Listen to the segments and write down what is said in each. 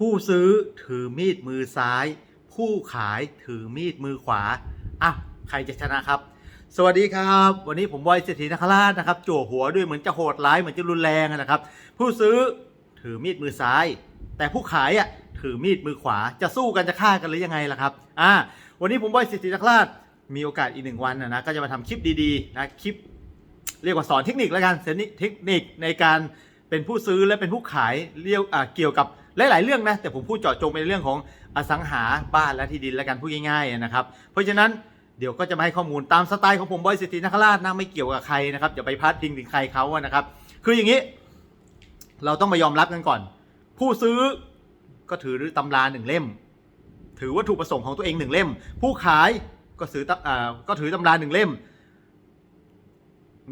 ผู้ซื้อถือมีดมือซ้าย ผู้ขายถือมีดมือขวาอะใครจะชนะครับ สวัสดีครับ วันนี้ผมบอยเศรษฐีนคราชนะครับ จั่วหัวด้วยเหมือนจะโหดร้ายเหมือนจะรุนแรงนะครับ ผู้ซื้อถือมีดมือซ้าย แต่ผู้ขายอะถือมีดมือขวาจะสู้กันจะฆ่ากันหรือยังไงล่ะครับอ่าวันนี้ผมบอยเศรษฐีนคราชมีโอกาสอีกหนึ่งวันนะนะก็จะมาทำคลิปดีๆนะคลิปเรียกว่าสอนเทคนิคแล้วกันเทคนิคในการเป็นผู้ซื้อและเป็นผู้ขายเรียกอ่าเกี่ยวกับ หลายๆเรื่องนะแต่ผมพูดเจาะจงไปในเรื่องของอสังหาบ้านและที่ดินแล้วกันพูดง่ายๆนะครับเพราะฉะนั้นเดี๋ยวก็จะมาให้ข้อมูลตามสไตล์ของผมบอยสิทธินคราชนะไม่เกี่ยวกับใครนะครับอย่าไปพาดพิงถึงใครเขาอะนะครับ คืออย่างนี้ เราต้องมายอมรับกันก่อน ผู้ซื้อก็ถือตำราหนึ่งเล่ม ถือวัตถุประสงค์ของตัวเองหนึ่งเล่ม ผู้ขายก็ถืออก็ถือตำราหนึ่งเล่ม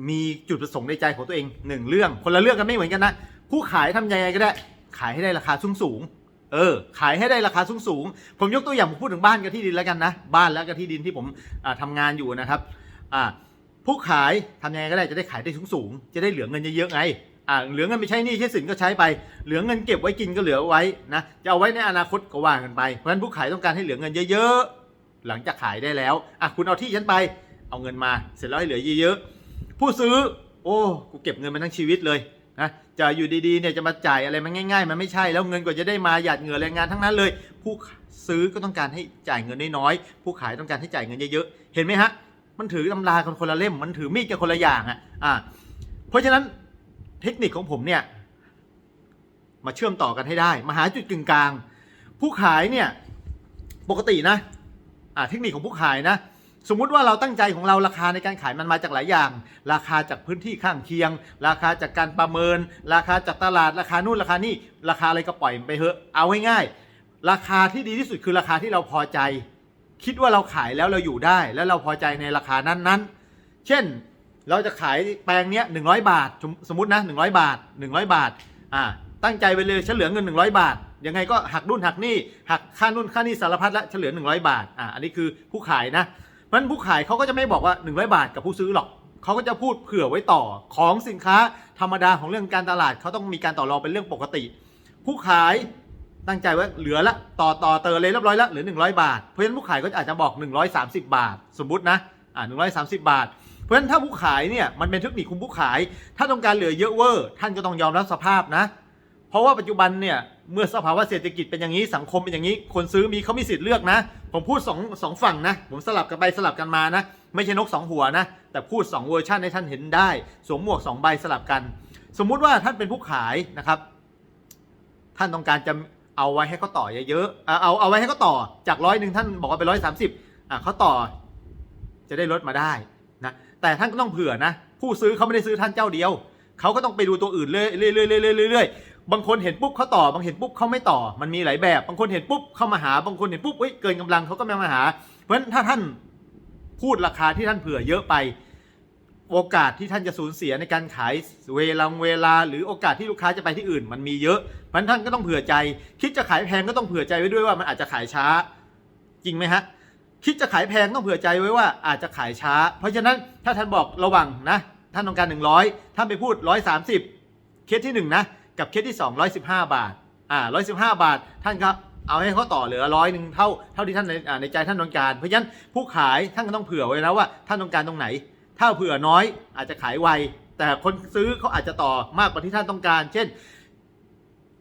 มีจุดประสงค์ในใจของตัวเองหนึ่งเรื่อง คนละเรื่องกันไม่เหมือนกันนะ ผู้ขายทำยังไงก็ได้ ขายให้ได้ราคาสูงสูงเออ ขายให้ได้ราคาสูงสูงผมยกตัวอย่างผมพูดถึงบ้านกับที่ดินแล้วกันนะ บ้านแล้วกับที่ดินที่ผมอ่าทำงานอยู่นะครับอ่าผู้ขายทำยังไงก็ได้จะได้ขายได้สูงสูงจะได้เหลือเงินเยอะๆไงอ่าเหลือเงินไปใช้หนี้ใช้สินก็ใช้ไป เหลือเงินเก็บไว้กินก็เหลือไว้นะจะเอาไว้ในอนาคตก็ว่างกันไปเพราะฉะนั้นผู้ขายต้องการให้เหลือเงินเยอะๆหลังจากขายได้แล้วอะคุณเอาที่ฉันไป เอาเงินมาเสร็จแล้วให้เหลือเยอะๆผู้ซื้อ โอ้กูเก็บเงินมาทั้งชีวิตเลย นะจะอยู่ดีๆเนี่ยจะมาจ่ายอะไรมันง่าย ๆ มันไม่ใช่แล้วเงินกว่าจะได้มาหยาดเหงื่อแรงงานทั้งนั้นเลย ผู้ซื้อก็ต้องการให้จ่ายเงินน้อยๆผู้ขายต้องการให้จ่ายเงินเยอะๆเห็นไหมฮะมันถือตำรากันคนละเล่ม มันถือมีดกันคนละอย่างอะอ่าเพราะฉะนั้นเทคนิคของผมเนี่ยมาเชื่อมต่อกันให้ได้ มาหาจุดกึ่งกลาง ผู้ขายเนี่ยปกตินะอ่าเทคนิคของผู้ขายนะ สมมุติว่าเราตั้งใจของเราราคาในการขายมันมาจากหลายอย่าง ราคาจากพื้นที่ข้างเคียง ราคาจากการประเมิน ราคาจากตลาดราคานู่นราคานี่ราคาอะไรก็ปล่อยไปเถอะเอาง่ายๆราคาที่ดีที่สุดคือราคาที่เราพอใจ คิดว่าเราขายแล้วเราอยู่ได้ แล้วเราพอใจในราคานั้นๆ เช่นเราจะขายแปลงเนี้ยหนึ่งร้อยบาท สมมตินะ100บาท100บาทอ่าตั้งใจไปเลยฉันเหลือเงิน100บาทยังไงก็หักนู่นหักนี่หักค่านู่นค่านี่สารพัดละเฉลือ100 บาทอ่าอันนี้คือผู้ขายนะ เพราะฉะนั้นผู้ขายเขาก็จะไม่บอกว่า 100 บาทกับผู้ซื้อหรอกเขาก็จะพูดเผื่อไว้ต่อของสินค้าธรรมดาของเรื่องการตลาดเขาต้องมีการต่อรองเป็นเรื่องปกติ ผู้ขายตั้งใจไว้เหลือละต่อต่อเตอเลยเรียบร้อยละเหลือ 100 บาท เพราะฉะนั้นผู้ขายก็อาจจะบอก 130 บาท สมมุตินะอ่า130 บาท เพราะฉะนั้นถ้าผู้ขายเนี่ยมันเป็นเทคนิคคุมผู้ขาย ถ้าต้องการเหลือเยอะเวอร์ท่านก็ต้องยอมรับสภาพนะ เพราะว่าปัจจุบันเนี่ย เมื่อสภาวะเศรษฐกิจเป็นอย่างนี้สังคมเป็นอย่างนี้ คนซื้อมีเขามีสิทธิ์เลือกนะ ผมพูดสองสองฝั่งนะ ผมสลับกันไปสลับกันมานะ ไม่ใช่นกสองหัวนะ แต่พูดสองเวอร์ชันให้ท่านเห็นได้สวมหมวกสองใบสลับกัน สมมุติว่าท่านเป็นผู้ขายนะครับ ท่านต้องการจะเอาไว้ให้เขาต่อเยอะๆเอาเอาไว้ให้เขาต่อจากร้อยหนึ่งท่านบอกว่าเป็นร้อยสามสิบอะเขาต่อจะได้ลดมาได้นะแต่ท่านก็ต้องเผื่อนะ ผู้ซื้อเขาไม่ได้ซื้อท่านเจ้าเดียวเขาก็ต้องไปดูตัวอื่นเรื่อยๆเรื่อยๆเรื่อยๆ บางคนเห็นปุ๊บเขาต่อบางเห็นปุ๊บเขาไม่ต่อ มันมีหลายแบบ บางคนเห็นปุ๊บเข้ามาหา บางคนเห็นปุ๊บเอ้ยเกินกำลังเขาก็ไม่มาหา เพราะฉะนั้นถ้าท่านพูดราคาที่ท่านเผื่อเยอะไป โอกาสที่ท่านจะสูญเสียในการขายเวลาเวลา หรือโอกาสที่ลูกค้าจะไปที่อื่น มันมีเยอะเพราะฉะนั้นท่านก็ต้องเผื่อใจ คิดจะขายแพงก็ต้องเผื่อใจไว้ด้วยว่ามันอาจจะขายช้า จริงไหมฮะคิดจะขายแพงต้องเผื่อใจไว้ว่าอาจจะขายช้า เพราะฉะนั้นถ้าท่านบอกระวังนะท่านต้องการ 100 ท่านไปพูด 130 เคสที่1นะ กับเคสที่ 2 115 บาทอ่า115 บาท ท่านก็เอาให้เขาต่อเหลือร้อยหนึ่งเท่าเท่าที่ท่านในในใจท่านต้องการ เพราะฉะนั้นผู้ขายท่านก็ต้องเผื่อไว้นะว่าท่านต้องการตรงไหน ถ้าเผื่อน้อยอาจจะขายไว แต่คนซื้อเขาอาจจะต่อมากกว่าที่ท่านต้องการ เช่น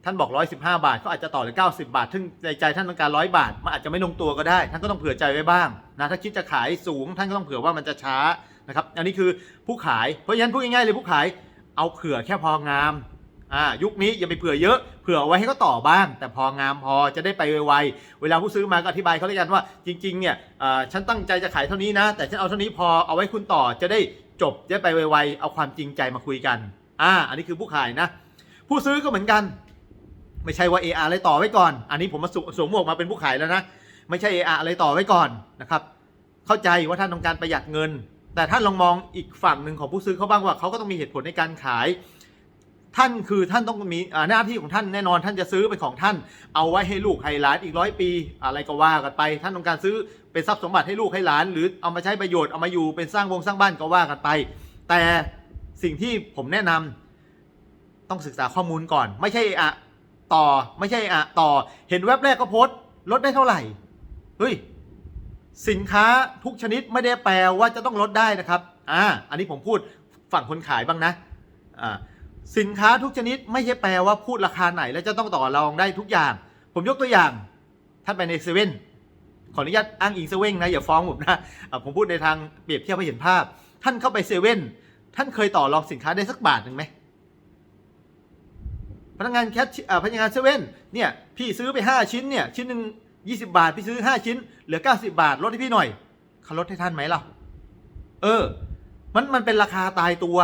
ท่านบอก115บาทเขาอาจจะต่อเหลือ90บาท ซึ่งในใจท่านต้องการ100บาทมันอาจจะไม่ลงตัวก็ได้ ท่านก็ต้องเผื่อใจไว้บ้างนะถ้าคิดจะขายสูง ท่านก็ต้องเผื่อว่ามันจะช้านะครับอันนี้คือผู้ขายเพราะฉะนั้นพูดง่ายๆเลยผู้ขายเอาเผื่อแค่พองาม อ่ายุคนี้อย่าไปเผื่อเยอะเผื่อไว้ให้เขาต่อบ้าง แต่พองามพอจะได้ไปไวๆเวลาผู้ซื้อมาก็อธิบายเขาเลยกันว่า จริงๆเนี่ยอ่าฉันตั้งใจจะขายเท่านี้นะ แต่ฉันเอาเท่านี้พอเอาไว้คุณต่อจะได้จบจะไปไวๆเอาความจริงใจมาคุยกันอ่าอันนี้คือผู้ขายนะ ผู้ซื้อก็เหมือนกัน ไม่ใช่ว่า AR อะไรต่อไว้ก่อน อันนี้ผมมาสวสวมหมวกมาเป็นผู้ขายแล้วนะไม่ใช่ AR อะไรต่อไว้ก่อนนะครับเข้าใจว่าท่านต้องการประหยัดเงิน แต่ท่านลองมองอีกฝั่งหนึ่งของผู้ซื้อเขาบ้างว่าเขาก็ต้องมีเหตุผลในการขาย ท่านคือท่านต้องมีหน้าที่ของท่านแน่นอนท่านจะซื้อเป็นของท่าน เอาไว้ให้ลูกให้หลานอีกร้อยปี อะไรก็ว่ากันไป ท่านต้องการซื้อเป็นทรัพย์สมบัติให้ลูกให้หลาน หรือเอามาใช้ประโยชน์เอามาอยู่เป็นสร้างวงสร้างบ้านก็ว่ากันไป แต่สิ่งที่ผมแนะนำต้องศึกษาข้อมูลก่อน ไม่ใช่อะต่อไม่ใช่อะต่อเห็นเว็บแรกก็โพสต์ลดได้เท่าไหร่เฮ้ยสินค้าทุกชนิดไม่ได้แปลว่าจะต้องลดได้นะครับอ่าอันนี้ผมพูดฝั่งคนขายบ้างนะอ่า สินค้าทุกชนิดไม่ใช่แปลว่าพูดราคาไหน แล้วจะต้องต่อรองได้ทุกอย่าง ผมยกตัวอย่างท่านไปในเซเว่นขออนุญาตอ้างอิงเซเว่นนะอย่าฟ้องผมนะผมพูดในทางเปรียบเทียบให้เห็นภาพ ท่านเข้าไปเซเว่นท่านเคยต่อรองสินค้าได้สักบาทหนึ่งไหมพนักงานแคชพนักงานเซเว่นเนี่ยพี่ซื้อไป 5 ชิ้นเนี่ยชิ้นหนึ่ง20 บาท พี่ซื้อ 5 ชิ้น เหลือ 90 บาทลดให้พี่หน่อยเขาลดให้ท่านไหมล่ะเออ มันมันเป็นราคาตายตัว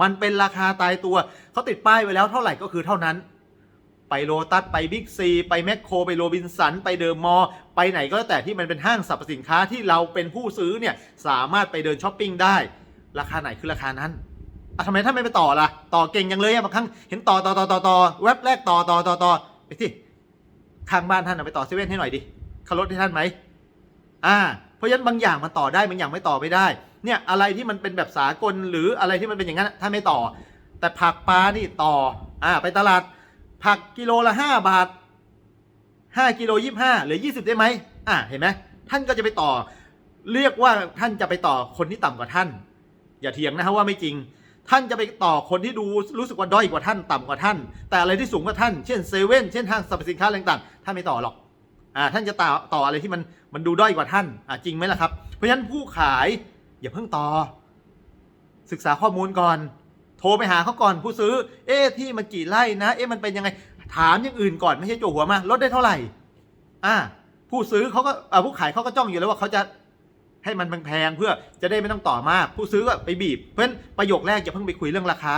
มันเป็นราคาตายตัว เขาติดป้ายไว้แล้วเท่าไหร่ก็คือเท่านั้น ไปโลตัส ไปบิ๊กซี ไปแมคโคร ไปโรบินสัน ไปเดอะมอลไปไหนก็แล้วแต่ที่มันเป็นห้างสรรพสินค้าที่เราเป็นผู้ซื้อเนี่ย สามารถไปเดินช้อปปิ้งได้ ราคาไหนคือราคานั้นอะทำไมท่านไม่ไปต่อล่ะ ต่อเก่งยังเลยอะบางครั้งเห็นต่อต่อต่อต่อต่อเว็บแรกต่อต่อต่อต่อไปที่ข้างบ้านท่านเอาไปต่อเซเว่นให้หน่อยดิเขาลดให้ท่านไหมอ่า เพราะฉะนั้นบางอย่างมันต่อได้บางอย่างไม่ต่อไม่ได้ เนี่ยอะไรที่มันเป็นแบบสากลหรืออะไรที่มันเป็นอย่างนั้นท่านไม่ต่อ แต่ผักปลานี่ต่ออ่าไปตลาดผักกิโลละห้าบาทห้ากิโลยี่ห้าหรือยี่สิบได้ไหมอ่าเห็นไหมท่านก็จะไปต่อ เรียกว่าท่านจะไปต่อคนที่ต่ำกว่าท่าน อย่าเถียงนะครับว่าไม่จริง ท่านจะไปต่อคนที่ดูรู้สึกว่าด้อยกว่าท่านต่ำกว่าท่าน แต่อะไรที่สูงกว่าท่าน เช่นเซเว่นเช่นห้างสรรพสินค้าต่างๆท่านไม่ต่อหรอกอ่าท่านจะต่อต่ออะไรที่มันมันดูด้อยกว่าท่านอ่าจริงไหมล่ะครับ เพราะฉะนั้นผู้ขาย อย่าเพิ่งต่อ ศึกษาข้อมูลก่อน โทรไปหาเขาก่อนผู้ซื้อ เอ๊ะที่มันกี่ไร่นะ เอ๊ะมันเป็นยังไง ถามอย่างอื่นก่อนไม่ใช่โจหัวมาลดได้เท่าไหร่ อ่า ผู้ซื้อเขาก็อ่าผู้ขายเขาก็จ้องอยู่แล้วว่าเขาจะให้มันแพงๆเพื่อจะได้ไม่ต้องต่อมาก ผู้ซื้อก็ไปบีบ เพราะฉะนั้นประโยคแรกอย่าเพิ่งไปคุยเรื่องราคา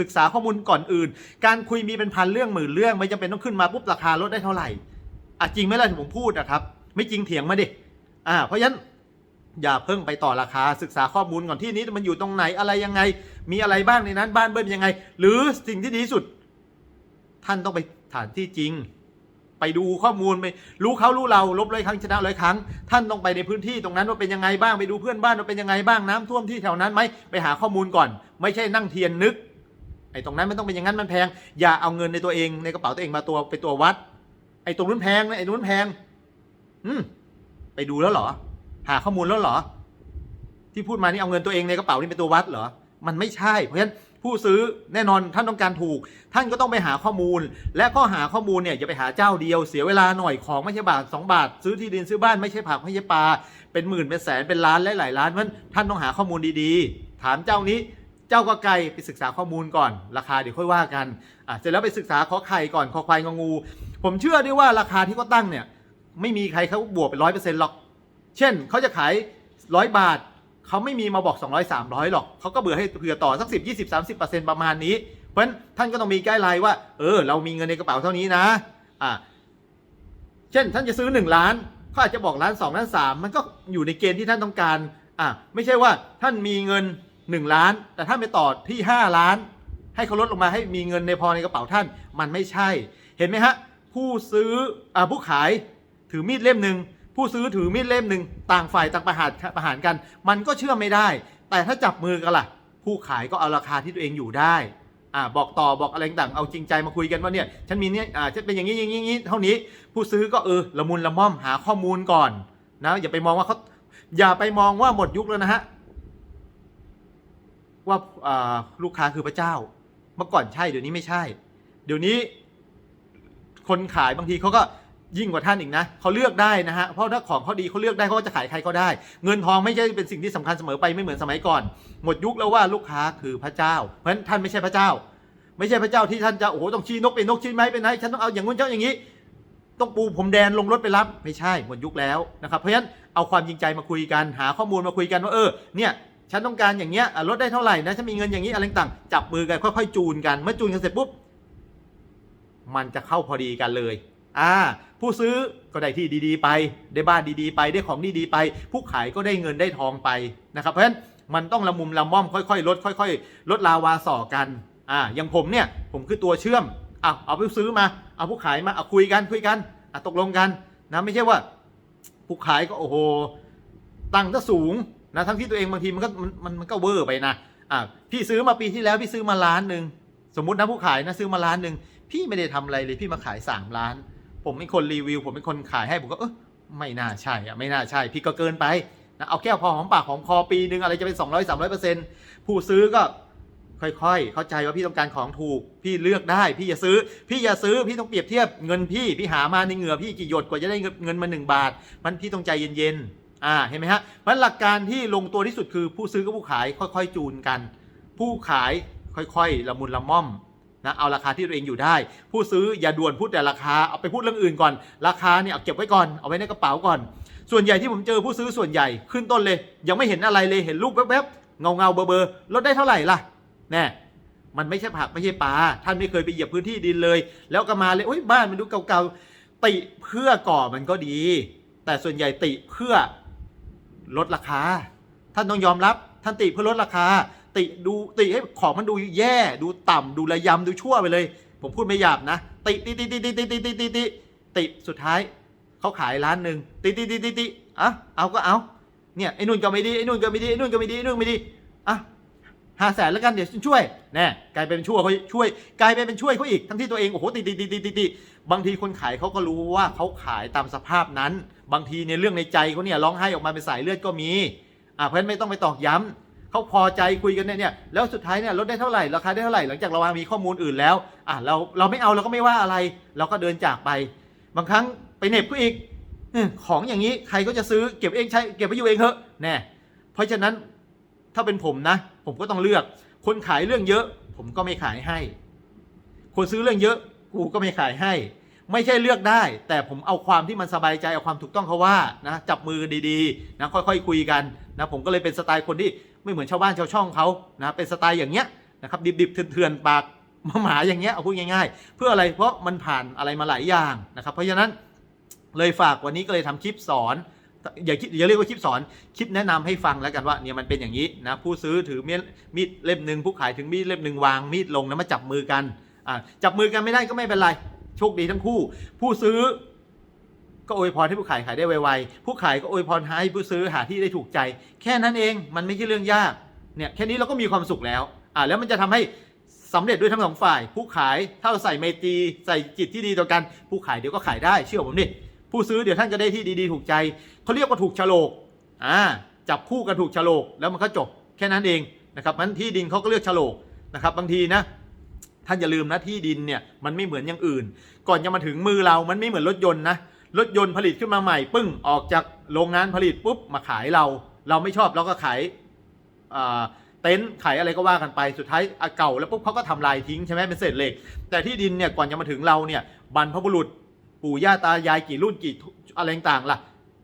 ศึกษาข้อมูลก่อนอื่น การคุยมีเป็นพันเรื่องหมื่นเรื่องไม่จำเป็นต้องขึ้นมาปุ๊บราคาลดได้เท่าไหร่อะจริงไหมล่ะที่ผมพูดนะครับ ไม่จริงเถียงมาดิอ่าเพราะฉะนั้น อย่าเพิ่งไปต่อราคาศึกษาข้อมูลก่อนที่นี้มันอยู่ตรงไหนอะไรยังไง มีอะไรบ้างในนั้นบ้านเบิ้ลยังไง หรือสิ่งที่ดีที่สุด ท่านต้องไปฐานที่จริง ไปดูข้อมูลไปรู้เขารู้เราลบร้อยครั้งชนะร้อยครั้ง ท่านต้องไปในพื้นที่ตรงนั้นว่าเป็นยังไงบ้างไปดูเพื่อนบ้านว่าเป็นยังไงบ้างน้ำท่วมที่แถวนั้นไหมไปหาข้อมูลก่อน ไม่ใช่นั่งเทียนนึกไอ้ตรงนั้นมันต้องเป็นอย่างนั้นมันแพง อย่าเอาเงินในตัวเองในกระเป๋าตัวเองมาตัวเป็นตัววัด ไอ้ตรงนู้นแพงนะไอ้นู้นแพง อืมไปดูแล้วเหรอ หาข้อมูลแล้วเหรอ ที่พูดมานี่เอาเงินตัวเองในกระเป๋านี่เป็นตัววัดเหรอ มันไม่ใช่ เพราะฉะนั้นผู้ซื้อแน่นอนท่านต้องการถูก ท่านก็ต้องไปหาข้อมูล และก็หาข้อมูลเนี่ยอย่าไปหาเจ้าเดียวเสียเวลาหน่อยของไม่ใช่บาทสองบาท ซื้อที่ดินซื้อบ้านไม่ใช่ผักไม่ใช่ปลาเป็นหมื่นเป็นแสนเป็นล้านและหลายล้านเพราะฉะนั้นท่านต้องหาข้อมูลดีๆ ถามเจ้านี้เจ้าก็ไกลไปศึกษาข้อมูลก่อน ราคาเดี๋ยวค่อยว่ากันอะเสร็จแล้วไปศึกษาขอไข่ก่อนขอควายงงู ผมเชื่อด้วยว่าราคาที่เขาตั้งเนี่ย ไม่มีใครเขาบวกเป็นร้อยเปอร์เซ็นต์หรอก เช่นเขาจะขายร้อยบาทเขาไม่มีมาบอก 200 300 หรอกเขาก็เบื่อให้เผื่อต่อสัก 10 20 30ประมาณนี้ เพราะฉะนั้นท่านก็ต้องมีไกด์ไลน์ว่า เออ เรามีเงินในกระเป๋าเท่านี้นะอ่าเช่นท่านจะซื้อ 1 ล้านเขาอาจจะบอกล้าน2ล้าน3 มันก็อยู่ในเกณฑ์ที่ท่านต้องการอ่าไม่ใช่ว่าท่านมีเงิน 1 ล้าน แต่ท่านไปต่อที่ 5 ล้าน ให้เขาลดลงมาให้มีเงินในพอในกระเป๋าท่านมันไม่ใช่ เห็นไหมฮะผู้ซื้ออ่าผู้ขายถือมีดเล่มหนึ่ง ผู้ซื้อถือมีดเล่มหนึ่งต่างฝ่ายต่างประหารประหารกัน มันก็เชื่อไม่ได้ แต่ถ้าจับมือกันล่ะ ผู้ขายก็เอาราคาที่ตัวเองอยู่ได้อ่าบอกต่อบอกอะไรต่างเอาจริงใจมาคุยกันว่าเนี่ยฉันมีเนี่ยอ่าฉันเป็นอย่างนี้อย่างนี้อย่างนี้เท่านี้ ผู้ซื้อก็เออละมุนละม่อมหาข้อมูลก่อนนะอย่าไปมองว่าเขาอย่าไปมองว่าหมดยุคแล้วนะฮะว่าอ่าลูกค้าคือพระเจ้า เมื่อก่อนใช่เดี๋ยวนี้ไม่ใช่ เดี๋ยวนี้ คนขายบางทีเขาก็ ยิ่งกว่าท่านอีกนะเขาเลือกได้นะฮะเพราะถ้าของเขาดีเขาเลือกได้เขาก็จะขายใครก็ได้ เงินทองไม่ใช่เป็นสิ่งที่สำคัญเสมอไปไม่เหมือนสมัยก่อน หมดยุคแล้วว่าลูกค้าคือพระเจ้า เพราะฉะนั้นท่านไม่ใช่พระเจ้า ไม่ใช่พระเจ้าที่ท่านจะโอ้โหต้องชี้นกเป็นนกชี้ไม้เป็นไม้ฉันต้องเอาอย่างงู้นเจ้าอย่างนี้ ต้องปูผมแดนลงรถไปรับไม่ใช่หมดยุคแล้วนะครับเพราะฉะนั้นเอาความจริงใจมาคุยกันหาข้อมูลมาคุยกันว่าเออเนี่ยฉันต้องการอย่างเงี้ยลดได้เท่าไหร่นะฉันมีเงินอย่างนี้อะไรต่างจับมือกันค่อยๆจูนกันเมื่อจูนกันเสร็จปุ๊บมันจะเข้าพอดีกันเลย อ่าผู้ซื้อก็ได้ที่ดีๆ ไป ได้บ้านดีๆ ไปได้ของดีๆ ไป ผู้ขายก็ได้เงินได้ทองไปนะครับ เพราะฉะนั้นมันต้องละมุมละม่อมค่อยๆ ลดค่อย ๆ ลดลาวาส่อกันอ่าอย่างผมเนี่ยผมคือตัวเชื่อมอะเอาผู้ซื้อมาเอาผู้ขายมาเอาคุยกันคุยกันอะตกลงกันนะไม่ใช่ว่า ผู้ขายก็โอ้โหตั้งก็สูงนะทั้งที่ตัวเองบางทีมันก็มันมันก็เวอร์ไปนะอะพี่ซื้อมาปีที่แล้วพี่ซื้อมาล้านหนึ่งสมมตินะผู้ขายนะซื้อมาล้านหนึ่งพี่ไม่ได้ทำอะไรเลยพี่มาขายสามล้าน ผมเป็นคนรีวิว ผมเป็นคนขายให้ผมก็เออไม่น่าใช่อะไม่น่าใช่พี่ก็เกินไปนะเอาแค่พอหอมปากหอมคอปีนึงอะไรจะเป็น200 300เปอร์เซ็นต์ผู้ซื้อก็ค่อยๆ เข้าใจว่าพี่ต้องการของถูก พี่เลือกได้ พี่อย่าซื้อ พี่อย่าซื้อ พี่ต้องเปรียบเทียบเงินพี่ พี่หามาในเหงื่อพี่กี่หยดกว่าจะได้เงินมาหนึ่งบาท มันพี่ต้องใจเย็นๆ อ่า เห็นไหมฮะ มันหลักการที่ลงตัวที่สุดคือผู้ซื้อกับผู้ขายค่อยๆ จูนกัน ผู้ขายค่อยๆ ละมุนละม่อม นะเอาราคาที่ตัวเองอยู่ได้ ผู้ซื้ออย่าด่วนพูดแต่ราคาเอาไปพูดเรื่องอื่นก่อน ราคาเนี่ยเอาเก็บไว้ก่อนเอาไว้ในกระเป๋าก่อน ส่วนใหญ่ที่ผมเจอผู้ซื้อส่วนใหญ่ขึ้นต้นเลย ยังไม่เห็นอะไรเลยเห็นรูปแวบๆเงาเงาเบอร์เบอร์ลดได้เท่าไหร่ล่ะแน่มันไม่ใช่ผักไม่ใช่ปลาท่านไม่เคยไปเหยียบพื้นที่ดินเลย แล้วก็มาเลยโอ้ยบ้านมันดูเก่าๆติเพื่อก่อมันก็ดี แต่ส่วนใหญ่ติเพื่อลดราคา ท่านต้องยอมรับท่านติเพื่อลดราคา ติดูติให้ของมันดูแย่ดูต่ำดูระยำดูชั่วไปเลย ผมพูดไม่หยาบนะ ติติติติติติติติติติติสุดท้ายเขาขายร้านหนึ่งติติติติติอะเอาก็เอาเนี่ยไอ้นุ่นก็ไม่ดีไอ้นุ่นก็ไม่ดีไอ้นุ่นก็ไม่ดีไอ้นุ่นไม่ดีอะห้าแสนแล้วกันเดี๋ยวช่วยแน่กลายเป็นช่วยเขาช่วย กลายเป็นเป็นช่วยเขาอีกทั้งที่ตัวเองโอ้โหติติติติติติบางทีคนขายเขาก็รู้ว่าเขาขายตามสภาพนั้น บางทีในเรื่องในใจเขาเนี่ยร้องไห้ออกมาเป็นสายเลือดก็มีอะเพราะฉะนั้นไม่ต้องไปตอกย้ำ เขาพอใจคุยกันเนี่ยเนี่ยแล้วสุดท้ายเนี่ยลดได้เท่าไหร่ราคาได้เท่าไหร่หลังจากเราวางมีข้อมูลอื่นแล้วอะเราเราไม่เอาเราก็ไม่ว่าอะไร เราก็เดินจากไป บางครั้งไปเน็บก็อีกของอย่างนี้ใครก็จะซื้อเก็บเองใช้เก็บไว้อยู่เองเถอะแน่เพราะฉะนั้นถ้าเป็นผมนะ ผมก็ต้องเลือก คนขายเรื่องเยอะ ผมก็ไม่ขายให้ คนซื้อเรื่องเยอะ กูก็ไม่ขายให้ ไม่ใช่เลือกได้ แต่ผมเอาความที่มันสบายใจเอาความถูกต้องเขาว่านะจับมือดีๆนะค่อยๆคุยกันนะผมก็เลยเป็นสไตล์คนที่ ไม่เหมือนชาวบ้านชาวช่องเขานะเป็นสไตล์อย่างเงี้ยนะครับดิบๆเถื่อนๆปากหมาอย่างเงี้ยเอาพูดง่ายๆ เพื่ออะไรเพราะมันผ่านอะไรมาหลายอย่างนะครับ เพราะฉะนั้นเลยฝากวันนี้ก็เลยทำคลิปสอนอย่าคิดอย่าเรียกว่าคลิปสอนคลิปแนะนำให้ฟังแล้วกันว่าเนี่ยมันเป็นอย่างนี้นะผู้ซื้อถือมีดมีดเล่มหนึ่งผู้ขายถึงมีดเล่มหนึ่งวางมีดลงแล้วมาจับมือกันจับมือกันไม่ได้ก็ไม่เป็นไรโชคดีทั้งคู่ ผู้ซื้อ ก็อวยพรให้ผู้ขายขายได้ไวๆ ผู้ขายก็อวยพรให้ผู้ซื้อหาที่ได้ถูกใจ แค่นั้นเองมันไม่ใช่เรื่องยากเนี่ยแค่นี้เราก็มีความสุขแล้วอ่าแล้วมันจะทำให้สำเร็จด้วยทั้งสองฝ่าย ผู้ขายถ้าเราใส่ไมตรีใส่จิตที่ดีต่อกัน ผู้ขายเดี๋ยวก็ขายได้เชื่อผมดิผู้ซื้อเดี๋ยวท่านจะได้ที่ดีๆถูกใจเขาเรียกว่าถูกฉลกอ่าจับคู่กันถูกฉลกแล้วมันก็จบแค่นั้นเองนะครับมันที่ดินเขาก็เลือกฉลกนะครับบางทีนะท่านอย่าลืมนะที่ดินเนี่ยมันไม่เหมือนอย่างอื่น ก่อนจะมาถึงมือเรามันไม่เหมือนรถยนต์นะ รถยนต์ผลิตขึ้นมาใหม่ ปึ้งออกจากโรงงานผลิตปุ๊บมาขายเรา เราไม่ชอบเราก็ขายเต็นท์ขายอะไรก็ว่ากันไปสุดท้ายเก่าแล้วปุ๊บเขาก็ทำลายทิ้งใช่ไหมเป็นเศษเหล็ก แต่ที่ดินเนี่ยก่อนจะมาถึงเราเนี่ยบรรพบุรุษปู่ย่าตายายกี่รุ่นกี่อะไรต่างๆล่ะ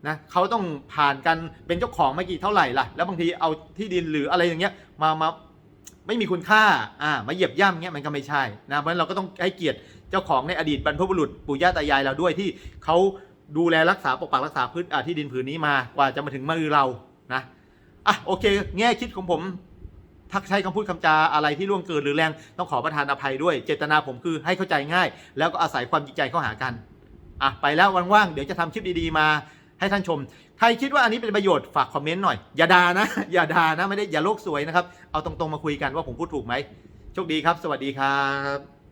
นะเขาต้องผ่านกันเป็นเจ้าของมากี่เท่าไหร่ล่ะ แล้วบางทีเอาที่ดินหรืออะไรอย่างเงี้ยมามาไม่มีคุณค่าอ่ามาเหยียบย่ำเงี้ยมันก็ไม่ใช่นะเพราะฉะนั้นเราก็ต้องให้เกียรติ เจ้าของในอดีตบรรพบุรุษปู่ย่าตายายเราด้วยที่เขาดูแลรักษาปกปักรักษาพื้นที่ดินผืนนี้มากว่าจะมาถึงมือเรานะอะโอเค แง่คิดของผมถ้าใช้คำพูดคำจาอะไรที่ล่วงเกินหรือแรงต้องขอประทานอภัยด้วย เจตนาผมคือให้เข้าใจง่าย แล้วก็อาศัยความจริงใจเข้าหากันอะไปแล้ววันว่างเดี๋ยวจะทำคลิปดีๆมาให้ท่านชม ใครคิดว่าอันนี้เป็นประโยชน์ฝากคอมเมนต์หน่อย อย่าด่านะ อย่าด่านะ ไม่ได้อย่าโลกสวยนะครับ เอาตรงๆมาคุยกันว่าผมพูดถูกไหม โชคดีครับ สวัสดีครับ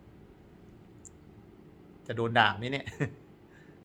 จะโดนด่าไหมเนี่ย